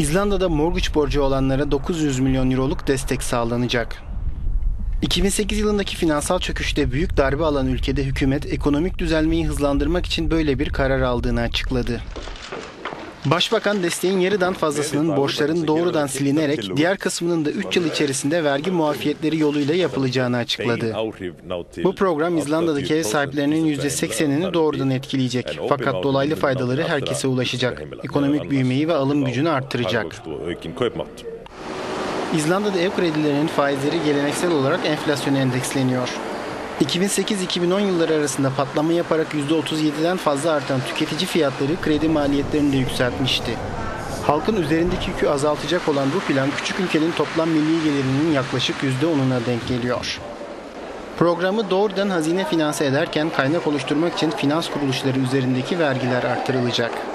İzlanda'da mortgage borcu olanlara 900 milyon euroluk destek sağlanacak. 2008 yılındaki finansal çöküşte büyük darbe alan ülkede hükümet ekonomik düzelmeyi hızlandırmak için böyle bir karar aldığını açıkladı. Başbakan desteğin yarıdan fazlasının borçların doğrudan silinerek diğer kısmının da 3 yıl içerisinde vergi muafiyetleri yoluyla yapılacağını açıkladı. Bu program İzlanda'daki ev sahiplerinin %80'ini doğrudan etkileyecek. Fakat dolaylı faydaları herkese ulaşacak. Ekonomik büyümeyi ve alım gücünü arttıracak. İzlanda'da ev kredilerinin faizleri geleneksel olarak enflasyona endeksleniyor. 2008-2010 yılları arasında patlama yaparak %37'den fazla artan tüketici fiyatları kredi maliyetlerini de yükseltmişti. Halkın üzerindeki yükü azaltacak olan bu plan küçük ülkenin toplam milli gelirinin yaklaşık %10'una denk geliyor. Programı doğrudan hazine finanse ederken kaynak oluşturmak için finans kuruluşları üzerindeki vergiler artırılacak.